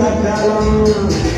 Instagram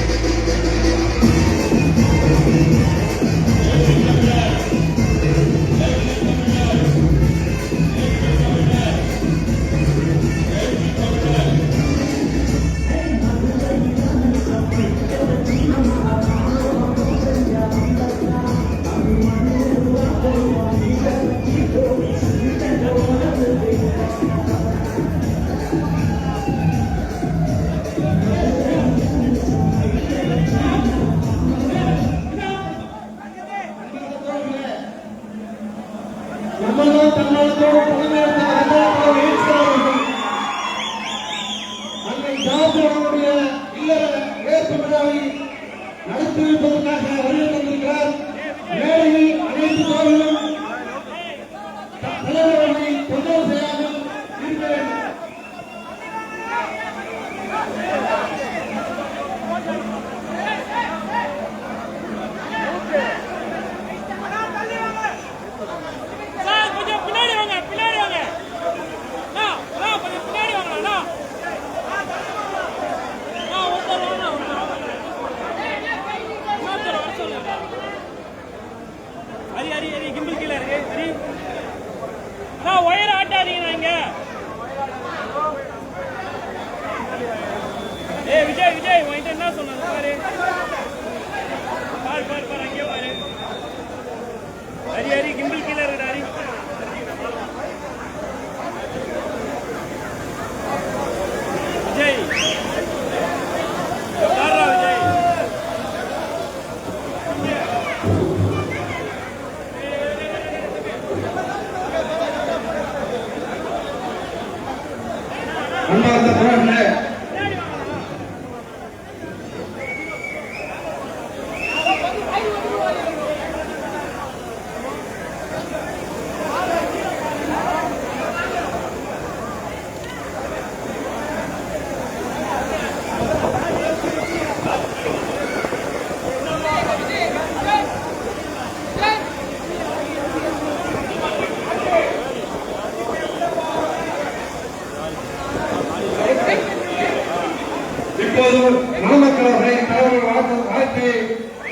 இப்போது மணமக்கள் அவர்களை தலைவர் வாழ்த்து வாழ்த்து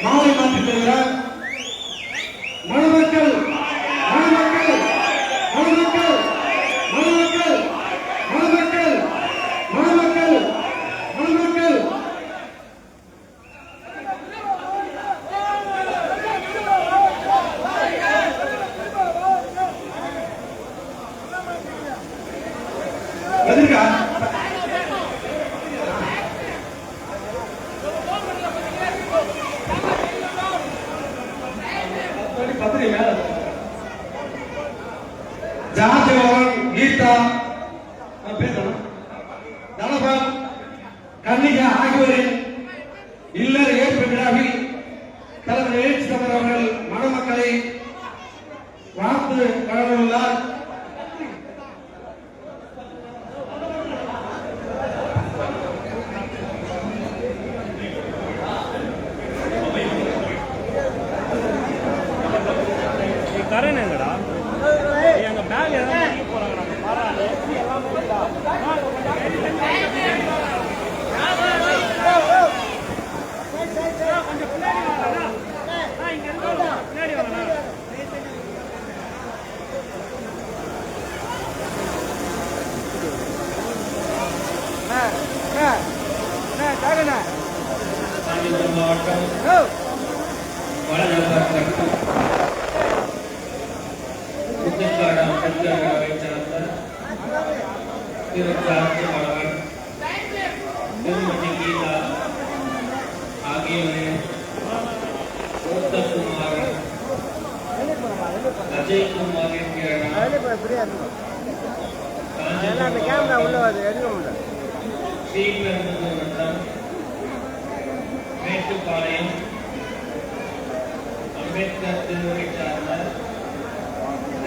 மாலை மாற்றித் தருகிறார். மணமக்கள் மணமக்கள் மணமக்கள் மணமக்கள் மணமக்கள் மணமக்கள் மணமக்கள். எதிர்க்கா பத்திரி மேல ஜார்ஜ் பவன் கீதா நான் பேசணும் தனபால் கன்னிகா ஆகியோரின் இல்லற ஏற்பு விழாவில் தலைவர் எழுச்சி தமிழ் அவர்கள் மணமக்களை வாழ்த்து வழங்கியுள்ளார் புத்தக்காடு அம்பேத்கர் நகரை சார்ந்த திரு ஜார்ஜ் மலவன் திருமதி கீதா ஆகியோரின் மூத்தகுமார் அஜய்குமார் என்கிற மேட்டுப்பாளையம் அம்பேத்கர்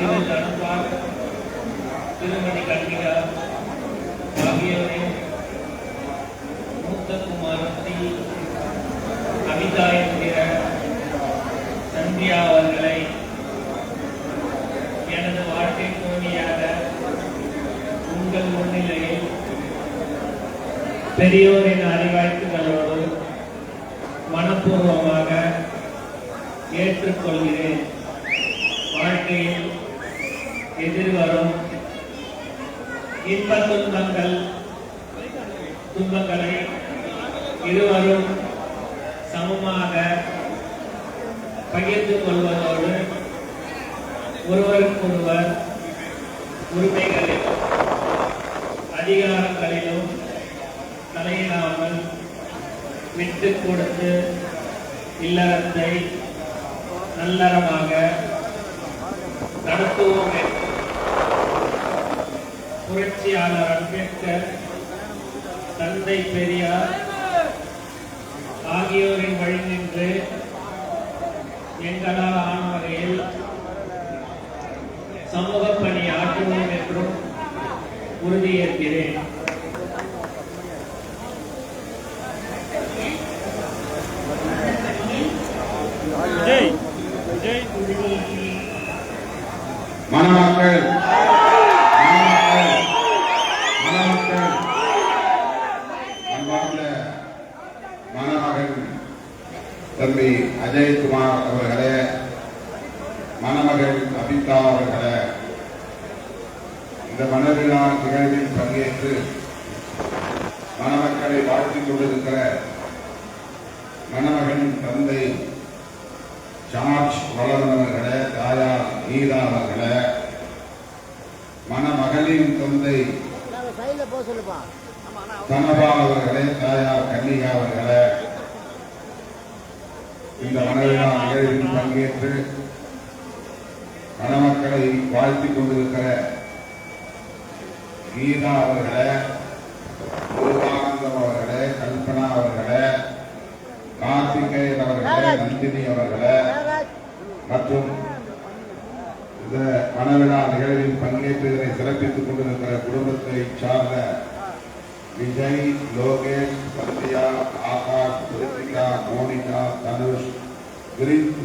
திரு தனபால் திருமதி கல்விகா ஆகியோரின் மூத்த குமாரத்தி அமிதா என்கிற சந்தியா அவர்களை எனது வாழ்க்கை துணையாக உங்கள் முன்னிலையில் பெரியோரின் அறிவாய்ப்புகளோடு மனப்பூர்வமாக ஏற்றுக்கொள்கிறேன். வாழ்க்கையில் எதிர்வரும் இன்ப துன்பங்கள் துன்பங்களை இருவரும் சமமாக பகிர்ந்து கொள்வதோடு ஒருவருக்கொருவர் உரிமைகளிலும் அதிகாரங்களிலும் தலையிடாமல் விட்டு கொடுத்து இல்லறத்தை நல்லறமாக நடத்துவோம் என்று புரட்சியாளர் அம்பேத்கர் தந்தை பெரியார் ஆகியோரின் வழி நின்று எங்களால் ஆன வகையில் சமூக பணி ஆற்றுவோம் என்றும் உறுதியேற்கிறேன் விஜய் விஜய் மணமக்கள் மணமக்கள் மணமக்கள் அன்பார்ந்த மணமகன் தம்பி அஜய்குமார் அவர்களே மணமகள் அபிதா அவர்களே இந்த மனவிழா நிகழ்வில் பங்கேற்று மணமக்களை வாழ்த்திக் கொண்டிருக்கிற மணமகன் தந்தை ஜார்ஜ் வளவன் அவர்களே தாயார் கீதா அவர்களே மணமகளின் தந்தை சைடில் போக சொல்லுப்பா. தனபா அவர்களே தாயார் கன்னிகா அவர்களே மனவிழா நிகழ்வில் பங்கேற்று மணமக்களை வாழ்த்திக் கொண்டிருக்கிற கீதா அவர்களே முருகானந்தம் அவர்களே கல்பனா அவர்களே கார்த்திகேயன் அவர்களே நந்தினி அவர்களே மற்றும் இந்த மனவிழா நிகழ்வில் பங்கேற்று இதனை சிறப்பித்துக் கொண்டிருக்கிற குடும்பத்தை சார்ந்த விஜய் லோகேஷ் சத்யா ஆகாஷ் கிருத்திகா மோனிகா தனுஷ் கிரீத்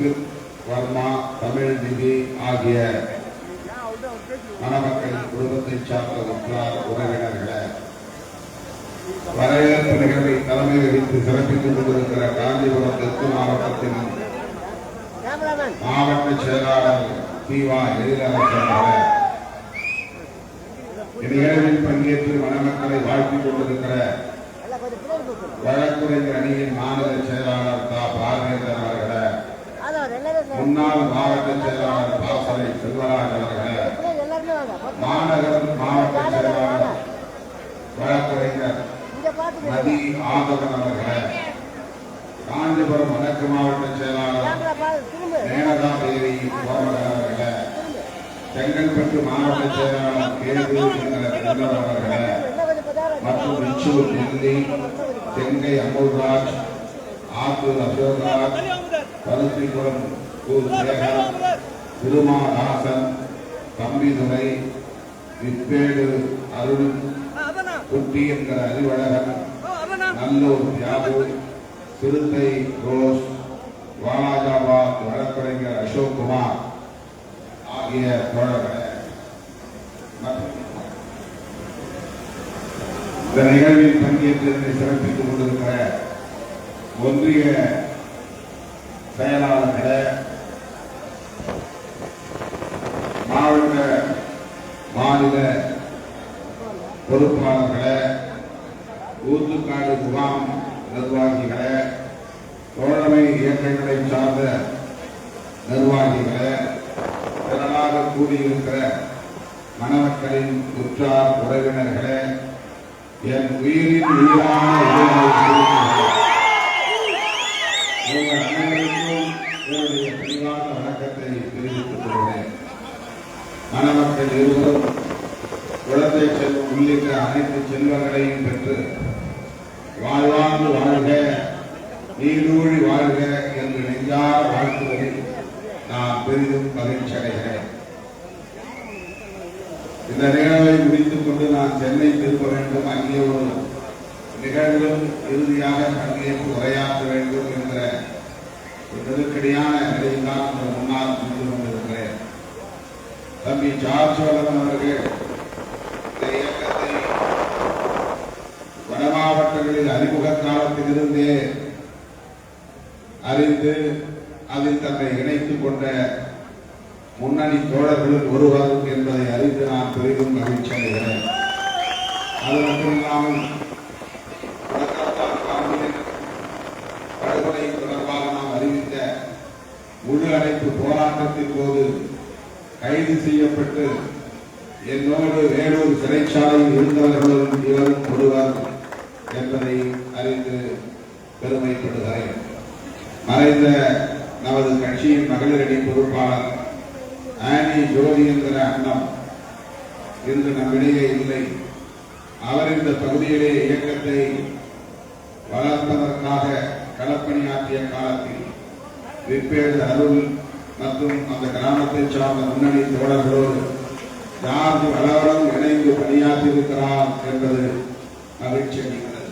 வர்மா தமிழ் நிதி ஆகிய மணமக்கள் குடும்பத்தை சார்ந்த உற்றார் உறவினர்களை வரவேற்பு நிகழ்வை தலைமை வகித்து சிறப்பித்துக் கொண்டிருக்கிற காஞ்சிபுரம் தெற்கு மாவட்டத்தின் மாவட்ட செயலாளர் தீவா எழிலரசன் அவர்கள். இந்நிகழ்வில் பங்கேற்று மணமக்களை வாழ்த்திக் கொண்டிருக்கிற வழக்குரைஞர் அணியின் மாநில செயலாளர் தா பாரதியன் அவர்களை. முன்னாள் மாவட்ட செயலாளர் பாசறை செல்வராஜ் அவர்கள் பின்னாடி மாநகர் மாவட்ட செயலாளர் வழக்கறிஞர் நதி ஆதவன் அவர்கள் காஞ்சிபுரம் வடக்கு மாவட்ட செயலாளர் மேனகா தேவி கோமகன் அவர்களே செங்கல்பட்டு மாவட்ட செயலாளர் கேது அவர்கள் மற்றும் விச்சூர் டெல்லி செங்கை அமுல்ராஜ் ஆத்தூர் அசோக்ராஜ் பருத்திபுரம் கூர் சேகர் திருமா ராசன் தம்பிதுரை விப்பேடு அருள் குட்டி என்கிற அறிவழகன் நல்லூர் தியாகு சிறுத்தை ரோஸ் வாலாஜாபாத் வழக்கறிஞர் அசோக் குமார் ஆகிய தோழர்களே. இந்த நிகழ்வில் பங்கேற்று சிறப்பித்துக் கொண்டிருக்கிற ஒன்றிய செயலாளர்களே மாவட்ட மாநில பொறுப்பாளர்களே ஊத்துக்காடு முகாம் நிர்வாகிகளே தோழமை இயக்கங்களை சார்ந்த நிர்வாகிகளே திரளாக கூடியிருக்கிற மணமக்களின் உற்றார் உறவினர்களே என் உயிரின் உயிரான உறவினர்களே, உங்கள் அனைவருக்கும் வணக்கத்தை தெரிவித்துக் கொள்கிறேன். மணமக்கள் இருவரும் குழந்தை செல்வம் உள்ளிட்ட அனைத்து செல்வங்களையும் பெற்று வாழ்வாங்கு வாழ்க நீடூழி வாழ்க என்று நெஞ்சார வாழ்த்துவதில் நான் பெரிதும் மகிழ்ச்சி அடைகிறேன். இந்த நிகழ்வை முடித்துக் கொண்டு நான் சென்னை திரும்ப வேண்டும். அங்கே ஒரு நிகழ்வும் இறுதியாக பங்கேற்று உரையாற்ற வேண்டும் என்கிற நெருக்கடியான நிலையில் தான் இந்த முன்னால் சென்று கொண்டிருக்கிறேன். தம்பி ஜார்ஜ் வளவன் அவர்கள் இந்த இயக்கத்தை வட மாவட்டங்களின் அறிமுக காலத்திலிருந்தே அறிந்து அதில் தன்னை இணைத்துக் கொண்ட முன்னணி தோழர்களுள் ஒருவர் என்பதை அறிந்து நான் பெரிதும் மகிழ்ச்சி அடைகிறேன் அது மட்டுமில்லாமல் இல்லாமல் முழு அடைப்பு போராட்டத்தின் போது கைது செய்யப்பட்டு என்னோடு வேலூர் சிறைச்சாலையில் இருந்தவர்களும் இவரும் ஒருவர் என்பதை அறிந்து பெருமைப்படுகிறேன். மறைந்த நமது கட்சியின் மகளிரணி பொறுப்பாளர் ஆனி ஜோதி என்கிற அண்ணம் இன்று நம்மிடையே இல்லை. அவர் இந்த பகுதியிலே இயக்கத்தை வளர்ப்பதற்காக களப்பணியாற்றிய காலத்தில் விப்பேடு அருள் மற்றும் அந்த கிராமத்தை சார்ந்த முன்னணி தோழர்களோடு ஜார்ஜ் வளவரம் இணைந்து பணியாற்றியிருக்கிறார் என்பது மகிழ்ச்சி அளிக்கிறது.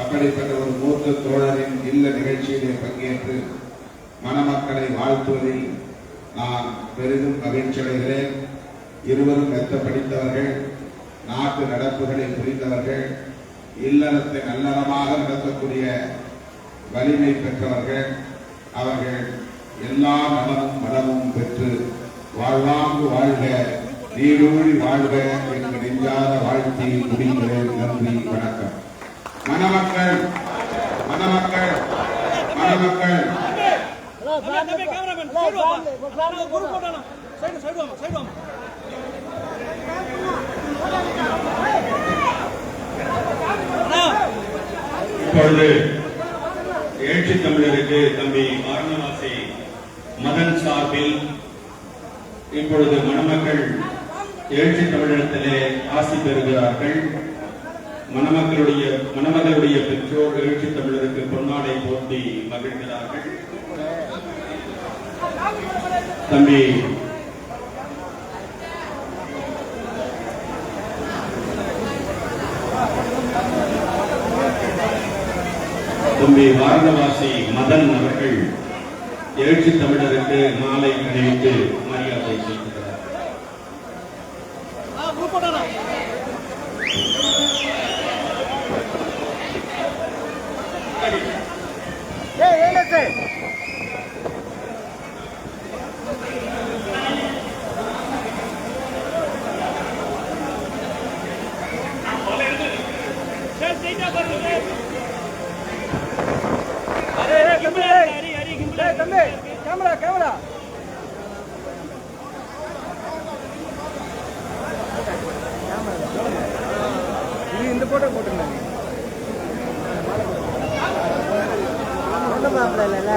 அப்படிப்பட்ட ஒரு மூத்த தோழரின் இல்ல நிகழ்ச்சியிலே பங்கேற்று மணமக்களை வாழ்த்துவதில் நான் பெரிதும் மகிழ்ச்சி அடைகிறேன். இருவரும் மெத்த படித்தவர்கள் நாட்டு நடப்புகளை புரிந்தவர்கள் இல்லறத்தை நல்லறமாக நடத்தக்கூடிய வலிமை பெற்றவர்கள். அவர்கள் எல்லா நலமும் வளமும் பெற்று வாழ்வாங்கு வாழ்க நீடூழி வாழ்க என்று நெஞ்சாத வாழ்த்தி முடிகிறேன் நன்றி வணக்கம். மணமக்கள் மணமக்கள் மணமக்கள். ஹலோ தம்பி கேமராமேன் சைடு சைடு சைடு இப்பொழுது எழுச்சி தமிழருக்கு தம்பி வாரணவாசி மதன் சார்பில் இப்பொழுது மணமக்கள் எழுச்சி தமிழகத்திலே ஆசி பெறுகிறார்கள். மணமக்களுடைய மணமகளுடைய பெற்றோர் எழுச்சி தமிழருக்கு பொன்னாடை போட்டி மகிழ்கிறார்கள். தம்பி தம்பி வாரணவாசி மதன் அவர்கள் எழுச்சி தமிழருக்கு மாலை அணிவித்து மரியாதை செலுத்துகிறார் போட்டோ போட்டுருந்தாங்க. மாப்பிள்ள இல்லைல்ல?